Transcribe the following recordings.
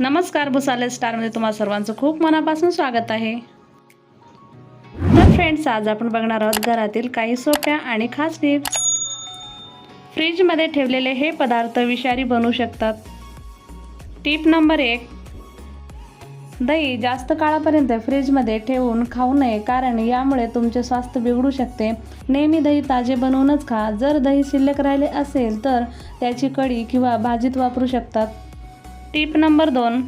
नमस्कार भुसाले स्टारमध्ये तुम्हा सर्वांचं खूप मनापासून स्वागत आहे. तर फ्रेंड्स आज आपण बघणार आहोत घरातील काही सोप्या आणि खास टिप्स फ्रीजमध्ये ठेवलेले हे पदार्थ विषारी बनू शकतात. टीप नंबर एक दही जास्त काळापर्यंत फ्रीजमध्ये ठेवून खाऊ नये कारण यामुळे तुमचे स्वास्थ्य बिघडू शकते. नेहमी दही ताजे बनवूनच खा. जर दही शिल्लक राहिले असेल तर त्याची कढी किंवा भाजीत वापरू शकतात. टीप नंबर दोन.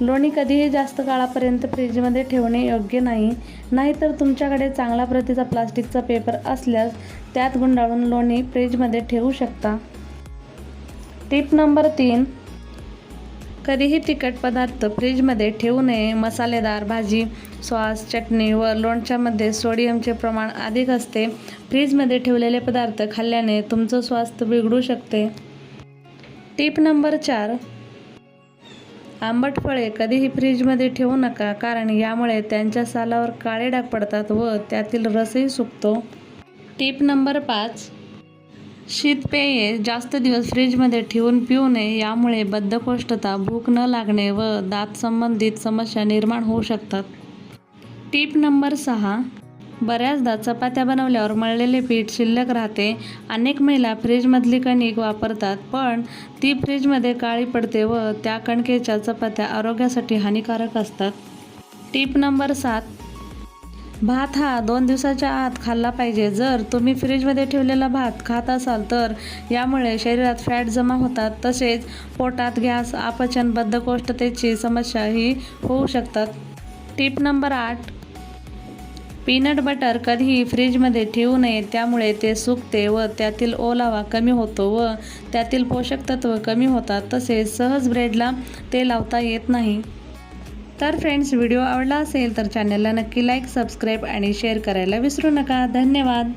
लोणी कधीही जास्त काळापर्यंत फ्रीजमध्ये ठेवणे योग्य नाही. नाहीतर तुमच्याकडे चांगला प्रतीचा प्लास्टिकचा पेपर असल्यास त्यात गुंडाळून लोणी फ्रीजमध्ये ठेवू शकता. टीप नंबर तीन. कधीही तिखट पदार्थ फ्रीजमध्ये ठेवू नये. मसालेदार भाजी सॉस चटणी व लोणच्यामध्ये सोडियमचे प्रमाण अधिक असते. फ्रीजमध्ये ठेवलेले पदार्थ खाल्ल्याने तुमचं स्वास्थ्य बिघडू शकते. टीप नंबर चार. आंबट फळे कधीही फ्रीजमध्ये ठेवू नका कारण यामुळे त्यांच्या सालावर काळे डाग पडतात व त्यातील रसही सुकतो. टीप नंबर पाच. शीतपेये जास्त दिवस फ्रीजमध्ये ठेवून पिऊ नये यामुळे बद्धकोष्ठता भूक न लागणे व दात संबंधित समस्या निर्माण होऊ शकतात. टीप नंबर सहा. बऱ्याचदा चपात्या बनवल्यावर मळलेले पीठ शिल्लक राहते. अनेक महिला फ्रीजमधली कणिक वापरतात पण ती फ्रीजमध्ये काळी पडते व त्या कणकेच्या चपात्या आरोग्यासाठी हानिकारक असतात. टीप नंबर सात. भात हा दोन दिवसाच्या आत खाल्ला पाहिजे. जर तुम्ही फ्रीजमध्ये ठेवलेला भात खात असाल तर यामुळे शरीरात फॅट जमा होतात. तसेच पोटात गॅस अपचन बद्धकोष्ठतेची समस्याही होऊ शकतात. टीप नंबर आठ. पीनट बटर कधीही फ्रीजमध्ये ठेवू नये त्यामुळे ते सुकते व त्यातील ओलावा कमी होतो व त्यातील पोषक तत्व कमी होतात. तसेच सहज ब्रेडला ते लावता येत नाही. तर फ्रेंड्स व्हिडिओ आवडला असेल तर चॅनलला नक्की लाईक सबस्क्राईब आणि शेअर करायला विसरू नका. धन्यवाद.